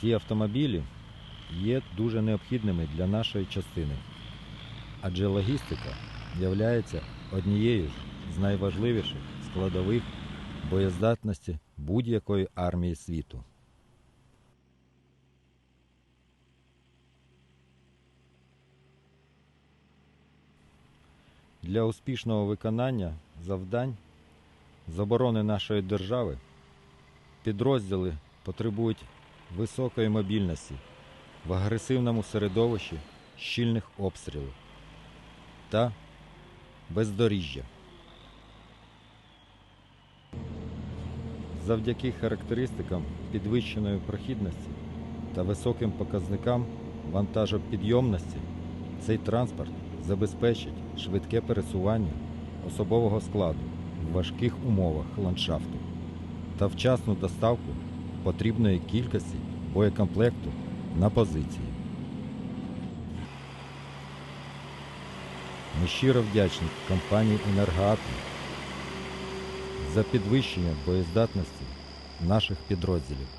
Ці автомобілі є дуже необхідними для нашої частини, адже логістика є однією з найважливіших складових боєздатності будь-якої армії світу. Для успішного виконання завдань з оборони нашої держави підрозділи потребують високої мобільності в агресивному середовищі щільних обстрілів та бездоріжжя. Завдяки характеристикам підвищеної прохідності та високим показникам вантажопідйомності цей транспорт забезпечить швидке пересування особового складу в важких умовах ландшафту та вчасну доставку потрібної кількості боєкомплекту на позиції. Ми щиро вдячні компанії «Енергоатом» за підвищення боєздатності наших підрозділів.